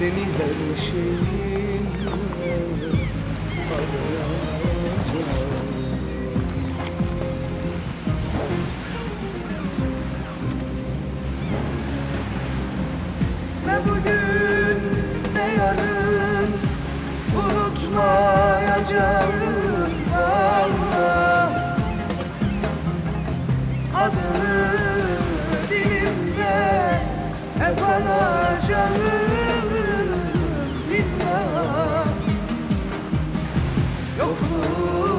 Seni her şeyimle Ne bugün ne yarın unutmayacağım. Allah Adını dilimde hep anacağım Oh.